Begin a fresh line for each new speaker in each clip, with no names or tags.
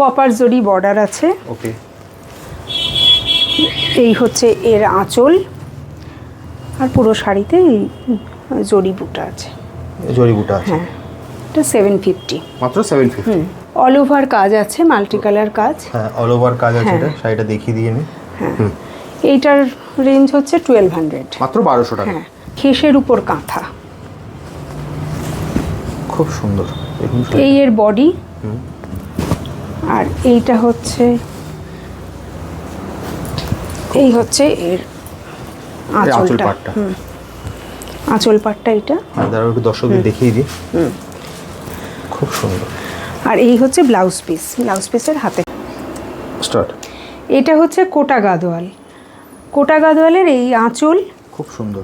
Copper জরি border আছে।
ওকে
এই হচ্ছে এর আঁচল। আর পুরো শাড়িতে এই জরি বুটা আছে।
জরিবুটা আছে।
হ্যাঁ এটা সেভেন ফিফটি
মাত্র সেভেন ফিফটি
অল ওভার কাজ আছে মাল্টি কালার কাজ।
হ্যাঁ অল ওভার কাজ আছে
হ্যাঁ।
এটা শাড়িটা দেখিয়ে দিয়ে আমি
হ্যাঁ। এইটার রেঞ্জ হচ্ছে টুয়েলভ হান্ড্রেড
মাত্র বারোশো টাকা।
হ্যাঁ খেসের উপর কাঁথা।
খুব সুন্দর।
এই এর বডি আর এইটা হচ্ছে এই হচ্ছে এর
আঁচল
আঁচলটা।
পাটটা।
হুম। আঁচল পাটটা এটা
দাঁড়াও একটু দর্শকদের দেখিয়ে দিই। খুব সুন্দর।
আর এই হচ্ছে ব্লাউজ পিস। ব্লাউজ পিসের হাতে।
স্টার্ট।
এটা হচ্ছে কোটা গাদোয়াল। কোটা গাদোয়ালের এই আঁচল
খুব সুন্দর।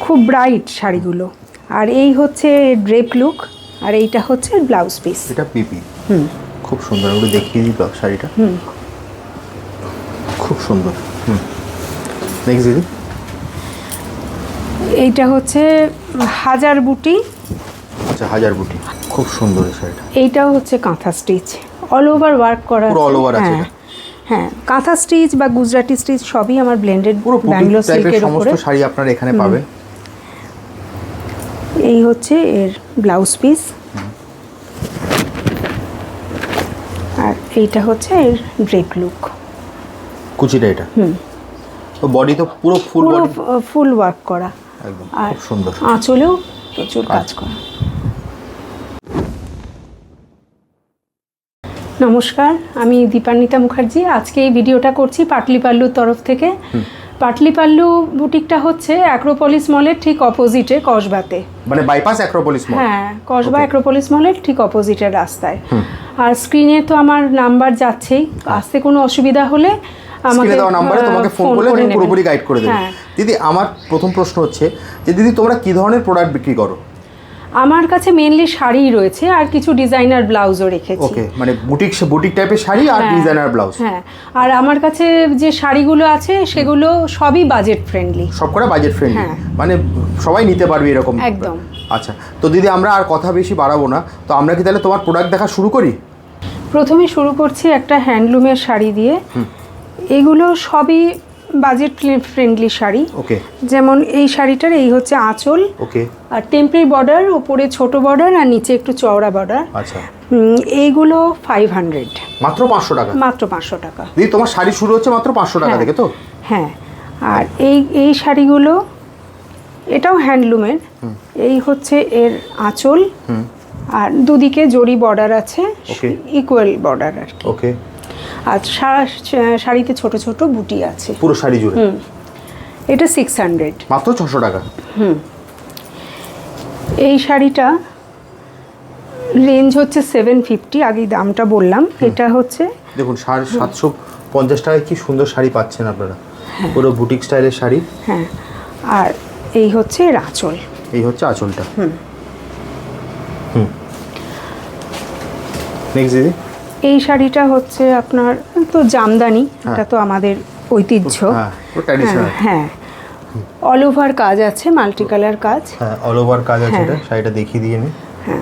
খুব ব্রাইট শাড়িগুলো। আর এই হচ্ছে ড্রেপ লুক আর এইটা হচ্ছে ব্লাউজ পিস।
এটা পিপি। খুব সুন্দর ওগুলো দেখিয়ে দিই শাড়িটা। খুব সুন্দর হুম। নেক্সট দিদি?
এইটা হচ্ছে হাজার বুটি।
আচ্ছা হাজার বুটি খুব সুন্দর শাড়িটা।
এইটাও হচ্ছে কাঁথা স্টিচ। অল ওভার ওয়ার্ক করা
পুরো all over আছে
হ্যাঁ হ্যাঁ কাঁথা স্টিচ বা গুজরাটি স্টিচ সবই আমার ব্লেন্ডেড
পুরো
ব্যাঙ্গালোর
টাইপের
সিল্কের
সমস্ত
উপরে।
শাড়ি আপনারা এখানে পাবেন।
এই হচ্ছে এর ব্লাউজ পিস আর এইটা হচ্ছে এর ড্রেপ লুক
কুচিটা এটা? তো বডি তো পুরো ফুল
পুরো
বডি
ফুল ওয়ার্ক করা।
একদম
আর
খুব সুন্দর।
আঁচলেও প্রচুর কাজ করা। নমস্কার আমি দীপান্বিতা মুখার্জি। আজকে এই ভিডিওটা করছি পাটলিপাল্লুর তরফ থেকে। পাটলি পাল্লু বুটিকটা হচ্ছে অ্যাক্রোপলিস মলের ঠিক অপোজিটে কসবাতে।
মানে বাইপাস অ্যাক্রোপলিস মল
হ্যাঁ কসবা অ্যাক্রোপলিস মলের ঠিক অপোজিটের রাস্তায়। আর স্ক্রিনে তো আমার নাম্বার যাচ্ছেই। আসতে কোনো অসুবিধা হলে
আমাকে দেওয়া নাম্বারে তোমাকে ফোন করলে
করে
তুমি পুরোপুরি গাইড করে দেবে।
হ্যাঁ।
দিদি আমার প্রথম প্রশ্ন হচ্ছে যে দিদি তোমরা কি ধরনের প্রোডাক্ট বিক্রি করো?
আমার কাছে মেনলি শাড়িই রয়েছে আর কিছু ডিজাইনার ব্লাউজও রেখেছি।
ওকে মানে বুটিক বুটিক টাইপের শাড়ি আর
হ্যাঁ,
ডিজাইনার ব্লাউজ
হ্যাঁ আর আমার কাছে যে শাড়িগুলো আছে সেগুলো সবই বাজেট ফ্রেন্ডলি
সব কটা বাজেট ফ্রেন্ডলি
হ্যাঁ।
মানে সবাই নিতে পারবে এরকম?
একদম।
আচ্ছা তো দিদি আমরা আর কথা বেশি বাড়াবো না তো আমরা কি তাহলে তোমার প্রোডাক্ট দেখা শুরু করি?
প্রথমে শুরু করছি একটা হ্যান্ডলুমের শাড়ি দিয়ে। এগুলো সবই বাজেট ফ্রেন্ডলি শাড়ি।
ওকে।
যেমন এই শাড়িটার এই হচ্ছে আঁচল।
ওকে।
আর টেম্পরি বর্ডার উপরে ছোট বর্ডার আর নিচে একটু চওড়া বর্ডার
আচ্ছা।
এইগুলো ফাইভ হান্ড্রেড
মাত্র পাঁচশো টাকা?
মাত্র পাঁচশো টাকা।
দিদি তোমার শাড়ি শুরু হচ্ছে মাত্র পাঁচশো টাকা
হ্যাঁ।
থেকে তো?
হ্যাঁ। আর এই এই শাড়িগুলো এটাও হ্যান্ডলুমের এই হচ্ছে এর আঁচল। আর দুদিকে জরি বর্ডার আছে. ইকুয়াল বর্ডার আর কি।
ওকে।
আর সারা শাড়িতে ছোট ছোট বুটি আছে।
পুরো শাড়ি জুড়ে?
এটা সিক্স হান্ড্রেড
মাত্র ছশো টাকা? হুম।
এই শাড়িটা রেঞ্জ হচ্ছে সেভেন ফিফটি আগেই দামটা বললাম। এটা হচ্ছে
দেখুন সাড়ে সাতশো পঞ্চাশ টাকায় কি সুন্দর শাড়ি পাচ্ছেন আপনারা? পুরো বুটিক স্টাইলের শাড়ি।
হ্যাঁ। আর এই হচ্ছে এর আঁচল।
এই হচ্ছে আঁচলটা। হুম। নেক্সট দিদি।
এই শাড়িটা হচ্ছে আপনার তো জামদানি এটা তো আমাদের ঐতিহ্য।
হ্যাঁ পুরো ট্র্যাডিশনাল
হ্যাঁ অল ওভার কাজ আছে মাল্টি কালার কাজ।
হ্যাঁ অল ওভার কাজ আছে
হ্যাঁ।
এটা শাড়িটা দেখিয়ে দিয়ে নে।
হ্যাঁ।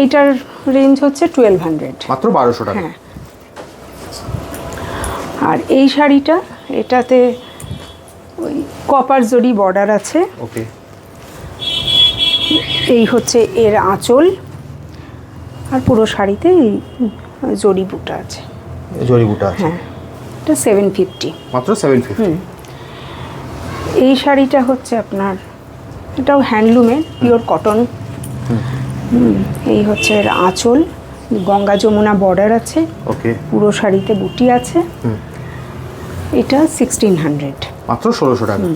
এইটার রেঞ্জ হচ্ছে টুয়েলভ হান্ড্রেড
মাত্র বারোশো টাকা।
হ্যাঁ। আর এই শাড়িটা এটাতে ওই কপার জরি বর্ডার আছে।
ওকে
এই হচ্ছে এর আঁচল। আর পুরো শাড়িতে জরি বুটা আছে।
জরিবুটা আছে?
হ্যাঁ এটা সেভেন ফিফটি
মাত্র সেভেন ফিফটি
এই শাড়িটা হচ্ছে আপনার এটাও হ্যান্ডলুমের পিওর কটন এই হচ্ছে এর আঁচল। গঙ্গা যমুনা বর্ডার আছে।
ওকে।
পুরো শাড়িতে বুটি আছে। এটা সিক্সটিন হান্ড্রেড
মাত্র ষোলোশো টাকা।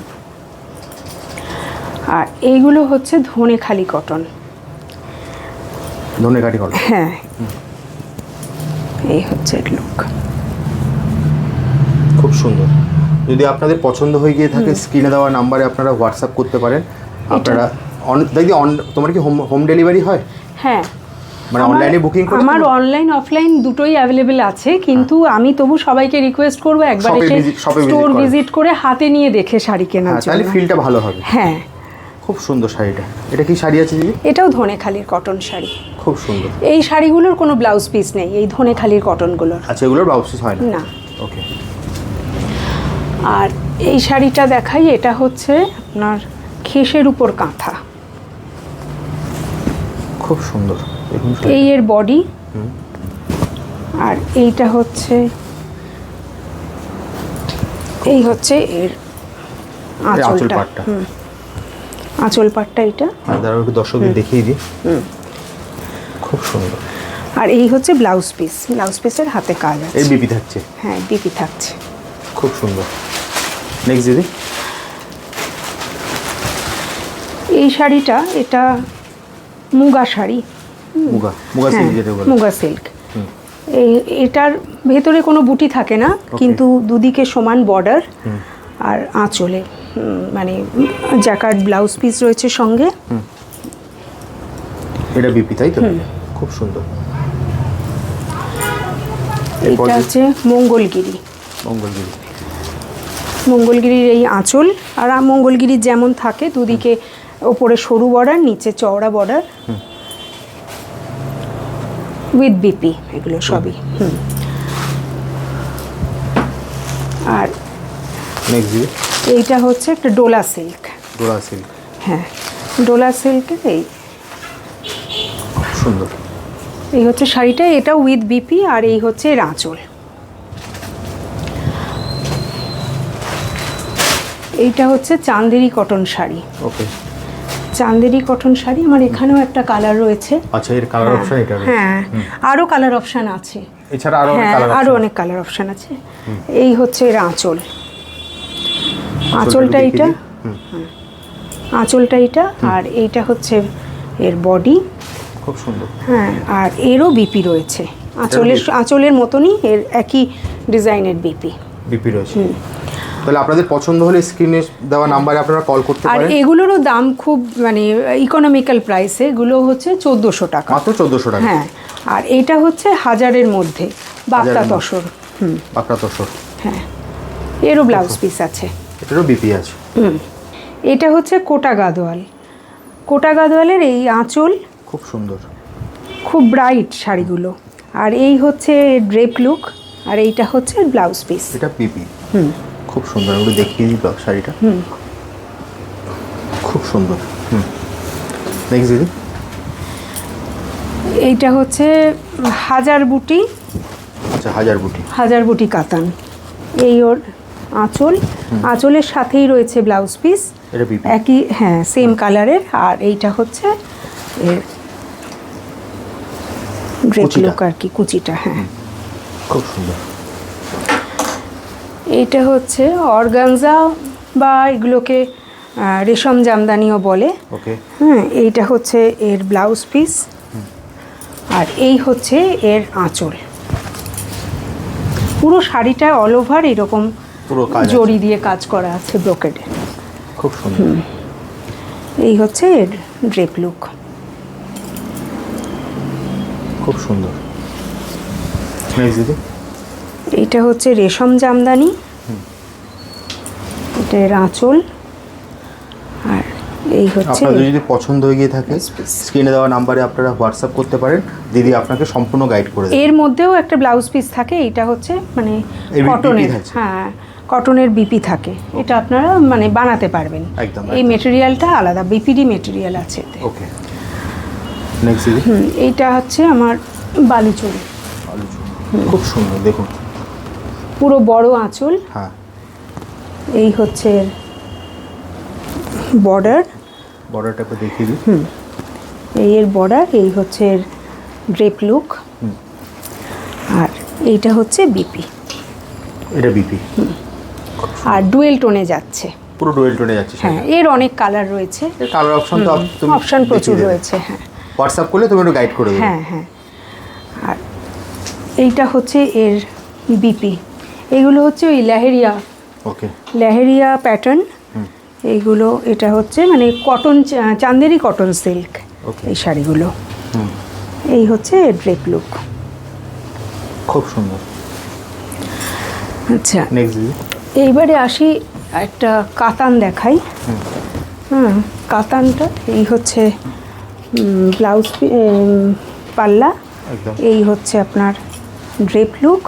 আর এইগুলো হচ্ছে ধনেখালি কটন
ধনে কাঠি কলা
হ্যাঁ এই হচ্ছে লুক
খুব সুন্দর। যদি আপনাদের পছন্দ হয়ে গিয়ে থাকে স্ক্রিনে দেওয়া নাম্বারে আপনারা হোয়াটসঅ্যাপ করতে পারেন। আপনারা অন দেখি অন তোমার কি হোম হোম ডেলিভারি হয়?
হ্যাঁ।
মানে অনলাইনে বুকিং করে
আমার অনলাইন অফলাইন দুটোই অ্যাভেলেবেল আছে কিন্তু আমি তবু সবাইকে রিকোয়েস্ট করব একবার এসে স্টোর ভিজিট করে হাতে নিয়ে দেখে শাড়ি কেনার
হ্যাঁ তাহলে
জন্য।
ফিলটা ভালো হবে।
হ্যাঁ।
খুব সুন্দর শাড়িটা এটা। কি শাড়ি আছে দিদি?
এটাও ধনেখালির কটন শাড়ি।
খুব সুন্দর।
এই শাড়িগুলোর কোনো ব্লাউজ পিস নেই এই ধনেখালির কটনগুলোর
আচ্ছা এগুলোর ব্লাউজ হয় না?
না।
ওকে
আর এই শাড়িটা দেখাই এটা হচ্ছে আপনার খেসের উপর কাঁথা।
খুব সুন্দর
এই এর বডি আর এইটা হচ্ছে এই হচ্ছে এর আঁচলটা। আঁচল পাটটা এটা।
আর দাঁড়াও একটু দর্শকদের দেখিয়ে দিই। খুব সুন্দর।
আর এই হচ্ছে ব্লাউজ পিস। ব্লাউজ পিসের হাতে কাজ আছে।
বিপি থাকছে?
হ্যাঁ বিপি থাকছে।
খুব সুন্দর। নেক্সট দিদি?
এই শাড়িটা এটা মুগা শাড়ি।
মুগা মুগা
হ্যাঁ,
সিল্ক যেটা বলে।
মুগা সিল্ক এই এটার ভেতরে কোনো বুটি থাকে না কিন্তু দুদিকে সমান বর্ডার আর আঁচলে। জ্যাকার্ড ব্লাউজ পিস রয়েছে সঙ্গে।
এটা বিপি তাই তো? খুব সুন্দর।
এটা হচ্ছে মঙ্গলগিরি।
মঙ্গলগিরি।
মঙ্গলগিরির এই আঁচল আর আ- মঙ্গলগিরির যেমন থাকে দুদিকে ওপরে সরু বর্ডার নিচে চওড়া বর্ডার। উইথ বিপি এগুলো সবই। হুম। আর
নেক্সট
এইটা হচ্ছে একটা ডোলা সিল্ক।
ডোলা সিল্ক।
হ্যাঁ ডোলা সিল্কের এই।
সুন্দর।
এই হচ্ছে শাড়িটা এটা উইথ বিপি আর এই হচ্ছে এর আঁচল এইটা হচ্ছে Chanderi cotton sari.
Okay.
Chanderi cotton sari আমার এখানেও একটা কালার রয়েছে।
আচ্ছা এর কালার অপশন এটা?
হ্যাঁ আরও কালার অপশান আছে।
এছাড়া আরও অনেক
হ্যাঁ
কালার
অনেক কালার অপশান আছে। এই হচ্ছে এর আঁচল আঁচলটা।
হুম,
আঁচলটা এইটা আর এইটা হচ্ছে এর বডি
খুব সুন্দর।
হ্যাঁ আর এরও বিপি রয়েছে। আঁচলের আঁচলের মতনই এর একই ডিজাইনের বিপি
বিপি রয়েছে। তাহলে আপনাদের পছন্দ হলে স্ক্রিনে দেওয়া নাম্বারে আপনারা কল করতে পারেন।
আর এগুলোরও দাম খুব মানে ইকোনমিক্যাল প্রাইসে এগুলো হচ্ছে চোদ্দোশো টাকা।
মাত্র চোদ্দোশো টাকা।
হ্যাঁ আর এটা হচ্ছে হাজারের মধ্যে বাক্তা তসর। হুম।
বাঁকড়া তসর।
হ্যাঁ এরও ব্লাউজ পিস আছে।
এটারও বিপি আছে।
এটা হচ্ছে কোটা গাদোয়াল। কোটা গাদোয়ালের এই আঁচল
খুব সুন্দর।
খুব ব্রাইট শাড়িগুলো। আর এই হচ্ছে ড্রেপ লুক আর এইটা হচ্ছে ব্লাউজ পিস
এটা বিপি
হুম।
খুব সুন্দর ওগুলো দেখিয়ে দিই ব্লাউজ শাড়িটা।
হুম।
খুব সুন্দর হুম। নেক্সট দিদি।
এইটা হচ্ছে হাজার বুটি।
আচ্ছা হাজার বুটি।
হাজার বুটি কাতান। এই ওর আঁচল। আঁচলের সাথেই রয়েছে ব্লাউজ পিস একই হ্যাঁ সেম কালারের আর এইটা হচ্ছে এর
কুচিটা।
লুক আর কি কুচিটা হ্যাঁ।
খুব সুন্দর।
এইটা হচ্ছে অর্গানজা বা এগুলোকে রেশম জামদানিও বলে। হ্যাঁ এইটা হচ্ছে এর ব্লাউজ পিস আর এই হচ্ছে এর আঁচল। পুরো শাড়িটা অল ওভার এরকম
পুরো কাজ
জড়ি দিয়ে কাজ করা আছে ব্রোকেডে।
খুব সুন্দর।
এই হচ্ছে এর ড্রেপ লুক।
খুব সুন্দর।
এইটা হচ্ছে রেশম জামদানি। এটা এর আঁচল। আর এই হচ্ছে
আপনাদের যদি পছন্দ হয়ে গিয়ে থাকে. স্ক্রিনে দেওয়া নাম্বারে আপনারা হোয়াটসঅ্যাপ করতে পারেন। দিদি আপনাকে সম্পূর্ণ গাইড করে দেবে।
এর মধ্যেও একটা ব্লাউজ পিস থাকে এটা হচ্ছে মানে কটনের। হ্যাঁ। কটনের বিপি থাকে। এটা আপনারা মানে বানাতে পারবেন।
একদম,
এই। মেটেরিয়ালটা আলাদা বিপিডি মেটেরিয়াল আছে এতে। হুম, এইটা হচ্ছে আমার বালুচুরি।
খুব সুন্দর দেখুন।
পুরো বড় আঁচল।
হ্যাঁ।
এই হচ্ছে বর্ডার
বর্ডারটাকে দেখিয়ে দিই।
এই এর বর্ডার এই হচ্ছে ড্রেপ লুক আর এইটা হচ্ছে বিপি।
এটা বিপি।
আর ডুয়েল টোনে যাচ্ছে।
পুরো ডুয়েল টোনে যাচ্ছে
হ্যাঁ এর অনেক কালার রয়েছে।
কালার অপশন তো তুমি
অপশন প্রচুর রয়েছে হ্যাঁ।
হোয়াটসঅ্যাপ করলে তুমি একটু গাইড করে দেবে।
হ্যাঁ হ্যাঁ। আর এইটা হচ্ছে এর বিপি এগুলো হচ্ছে ওই লেহেরিয়া
ওকে
লেহেরিয়া প্যাটার্ন এইগুলো এটা হচ্ছে মানে কটন চান্দেরি কটন সিল্ক এই শাড়িগুলো। এই হচ্ছে ড্রেপ লুক
খুব সুন্দর।
আচ্ছা।
নেক্সট
এইবারে আসি একটা কাতান দেখাই। হ্যাঁ কাতানটা এই হচ্ছে ব্লাউজ পাল্লা। এই হচ্ছে আপনার ড্রেপ লুক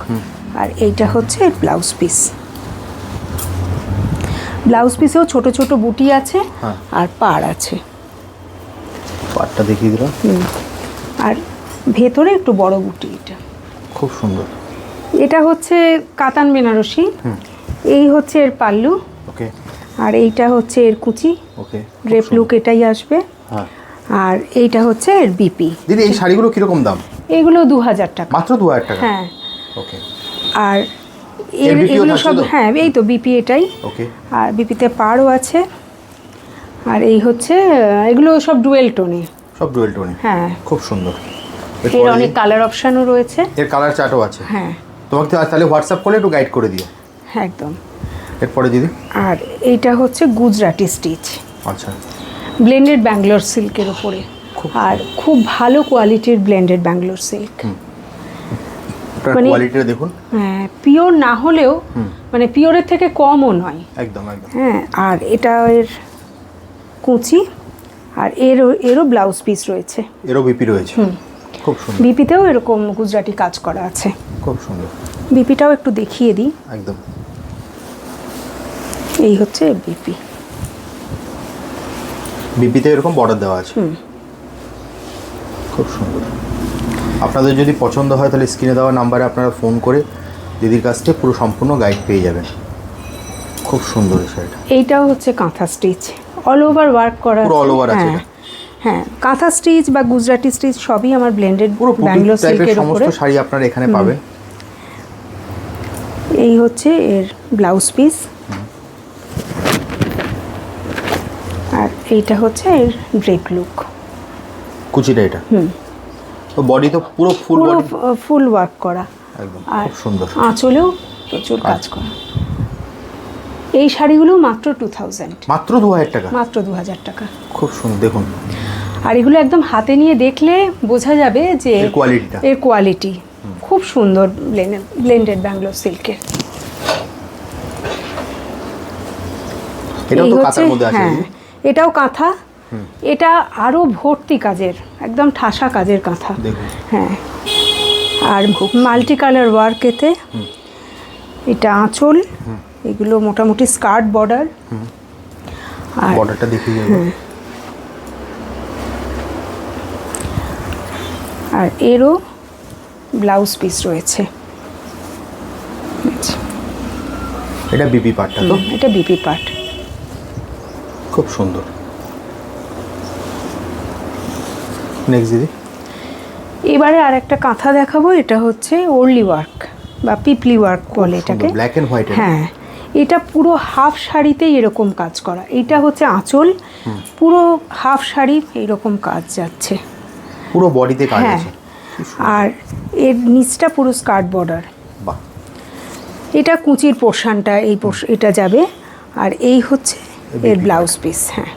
আর এইটা হচ্ছে ব্লাউজ পিস। ব্লাউজ পিসেও ছোট ছোট বুটি আছে
হ্যাঁ।
আর পাড় আছে।
পাটটা দেখিয়ে দিলাম।
আর ভেতরে একটু বড় বুটি এটা।
খুব সুন্দর।
এটা হচ্ছে কাতান বেনারসি। এই হচ্ছে এর পাল্লু।
ওকে।
আর এইটা হচ্ছে এর কুচি।
ওকে
ড্রেপ লুক এটাই আসবে।
হ্যাঁ।
আর এইটা হচ্ছে এর বিপি
দিদি এই শাড়িগুলো কীরকম দাম?
এগুলো দু হাজার টাকা।
মাত্র দু হাজার টাকা?
হ্যাঁ।
ওকে।
আর
এর
এগুলো সব হ্যাঁ এই তো বিপি এটাই।
ওকে।
আর বিপিতে পাড়ও আছে। আর এই হচ্ছে এগুলো সব ডুয়েল টোনে।
সব ডুয়েল টোনে?
হ্যাঁ।
খুব সুন্দর।
এর অনেক কালার অপশনও রয়েছে।
এর কালার চার্টও আছে?
হ্যাঁ।
তোমাকে তাহলে হোয়াটসঅ্যাপ করলে একটু গাইড করে দিও।
একদম।
এরপরে দিদি?
আর এইটা হচ্ছে গুজরাটি স্টিচ।
আচ্ছা।
ব্লেন্ডেড ব্যাঙ্গালোর সিল্কের উপরে। আর খুব ভালো কোয়ালিটির ব্লেন্ডেড ব্যাঙ্গালোর সিল্ক। মানে-
কোয়ালিটিটা দেখুন।
হ্যাঁ পিওর না হলেও মানে পিওরের থেকে কমও নয়।
একদম একদম।
হ্যাঁ আর এটা এর কুচি আর এরও এরও ব্লাউজ পিস রয়েছে।
এরও বিপি রয়েছে। খুব সুন্দর।
বিপিতেও এরকম গুজরাটি কাজ করা আছে।
খুব সুন্দর।
বিপিটাও একটু দেখিয়ে দিই।
একদম।
এই হচ্ছে বিপি।
বিপিতে এরকম বর্ডার দেওয়া আছে? খুব সুন্দর। আপনাদের যদি পছন্দ হয় তাহলে স্ক্রিনে দেওয়া নাম্বারে আপনারা ফোন করে দিদির কাছ থেকে পুরো সম্পূর্ণ গাইড পেয়ে যাবেন। খুব সুন্দর শাড়িটা।
এইটাও হচ্ছে কাঁথা স্টিচ অল ওভার ওয়ার্ক করা
পুরো all over আছে
হ্যাঁ হ্যাঁ কাঁথা স্টিচ বা গুজরাটি স্টিচ সবই আমার ব্লেন্ডেড
পুরো
ব্যাঙ্গালোর সিল্কের
সমস্ত শাড়ি আপনারা এখানে পাবেন।
এই হচ্ছে এর ব্লাউজ পিস আর এইটা হচ্ছে এর ড্রেপ লুক
কুচিটা এটা? তো বডি তো পুরো ফুল
পুরো
বডি
ফুল ওয়ার্ক করা।
একদম
আর
সুন্দর।
আঁচলেও প্রচুর কাজ করা। এই শাড়িগুলো মাত্র টু থাউজেন্ড
মাত্র দু হাজার টাকা?
মাত্র দু হাজার টাকা।
খুব সুন্দর দেখুন।
আর এগুলো একদম হাতে নিয়ে দেখলে বোঝা যাবে যে
এর কোয়ালিটিটা
এর কোয়ালিটি খুব সুন্দর ব্লেন্ডেড ব্যাঙ্গালোর সিল্কের
এটাও তো কাঁথার মধ্যে আছে
হ্যাঁ? এটাও কাঁথা। এটা আরও ভর্তি কাজের একদম ঠাসা কাজের কাঁথা। হ্যাঁ। আর মাল্টি কালার ওয়ার্ক এতে এটা আঁচল এগুলো মোটামুটি স্কার্ট বর্ডার। আর
বর্ডারটা দেখিয়ে
আর এরও ব্লাউজ পিস রয়েছে।
এটা বিপি পার্টটা তো?
এটা বিপি পার্ট।
খুব সুন্দর। নেক্সট দিদি।
এবারে আর একটা কাঁথা দেখাবো এটা হচ্ছে ওর্লি ওয়ার্ক বা পিপলি ওয়ার্ক বলে এটাকে।
ব্ল্যাক হোয়াইট
হ্যাঁ এটা পুরো হাফ শাড়িতেই এরকম কাজ করা। এটা হচ্ছে আঁচল পুরো হাফ শাড়ি এরকম কাজ যাচ্ছে।
পুরো বডিতে কাজ
হ্যাঁ আর এর নিচটা পুরো স্কার্ট বর্ডার।
বাহ।
এটা কুচির পোর্শনটা এই এটা যাবে। আর এই হচ্ছে এর ব্লাউজ পিস হ্যাঁ।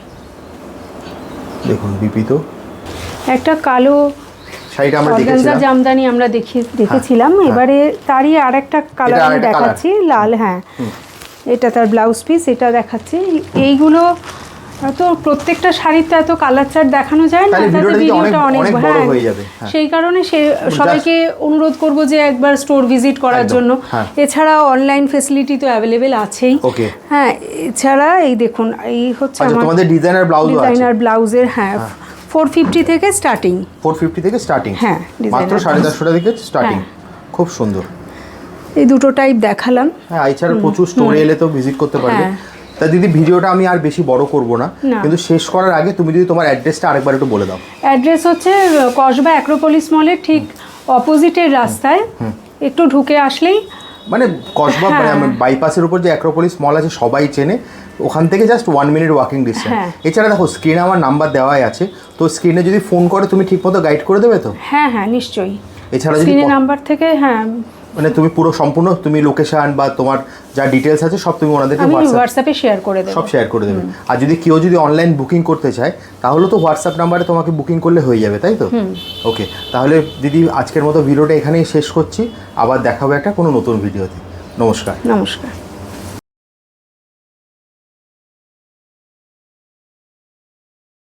দেখুন বিপি তো
একটা কালো অর্গানজা
হ্যাঁ।
জামদানি আমরা দেখি দেখেছিলাম। এবারে তারই আর একটা কালার আমি দেখাচ্ছি লাল হ্যাঁ। এটা তার ব্লাউজ পিস এটা দেখাচ্ছি। এইগুলো তো প্রত্যেকটা শাড়িতে এত কালার চার্ট দেখানো যায় না তাতে
ভিডিওটা অনেক-
হ্যাঁ,
হয়ে যাবে, হ্যাঁ।
সেই কারণে সে সবাইকে অনুরোধ করব যে একবার স্টোর ভিজিট করার জন্য
হ্যাঁ।
এছাড়া অনলাইন ফেসিলিটি তো অ্যাভেলেবেল আছেই. হ্যাঁ এছাড়া এই দেখুন এই হচ্ছে
তোমাদের ডিজাইনার ব্লাউজও আছে
ডিজাইনার ব্লাউজের হ্যাঁ ফোর ফিফটি থেকে স্টার্টিং
ফোর ফিফটি থেকে স্টার্টিং
হ্যাঁ,
মাত্র সাড়ে। চারশো টাকা থেকে স্টার্টিং
হ্যাঁ।
খুব সুন্দর
এই দুটো টাইপ দেখালাম
হ্যাঁ এছাড়া প্রচুর স্টোরে এলে তো ভিজিট করতে পারবে
হ্যাঁ।
তা দিদি ভিডিওটা আমি আর বেশি বড় করব না। কিন্তু শেষ করার আগে তুমি যদি তোমার অ্যাড্রেসটা আরেকবার একটু বলে দাও।
অ্যাড্রেস হচ্ছে কসবা অ্যাক্রোপলিস মলের ঠিক অপোজিটের রাস্তায়। একটু ঢুকে আসলেই
মানে কসবা
হ্যাঁ।
মানে বাইপাসের উপর যে অ্যাক্রোপলিস মল আছে সবাই চেনে। ওখান থেকে just one minute walking distance. এছাড়া দেখো স্ক্রিনে আমার নাম্বার দেওয়াই আছে। তো স্ক্রিনে যদি ফোন করে তুমি ঠিকমতো গাইড করে দেবে তো?
হ্যাঁ হ্যাঁ নিশ্চয়ই।
এছাড়া যদি
স্ক্রিনে নাম্বার থেকে হ্যাঁ
মানে তুমি পুরো সম্পূর্ণ তুমি লোকেশন বা তোমার যা ডিটেলস আছে সব তুমি ওনাদেরকে
হোয়াটসঅ্যাপ শেয়ার করে দেবে।
সব শেয়ার করে দেবে। আর যদি কেউ যদি অনলাইন বুকিং করতে চায় তাহলে তো হোয়াটসঅ্যাপ নাম্বারে তোমাকে বুকিং করলে হয়ে যাবে তাই তো? ওকে তাহলে দিদি আজকের মতো ভিডিওটা এখানেই শেষ করছি। আবার দেখাবো একটা কোনো নতুন ভিডিওতে নমস্কার।
নমস্কার।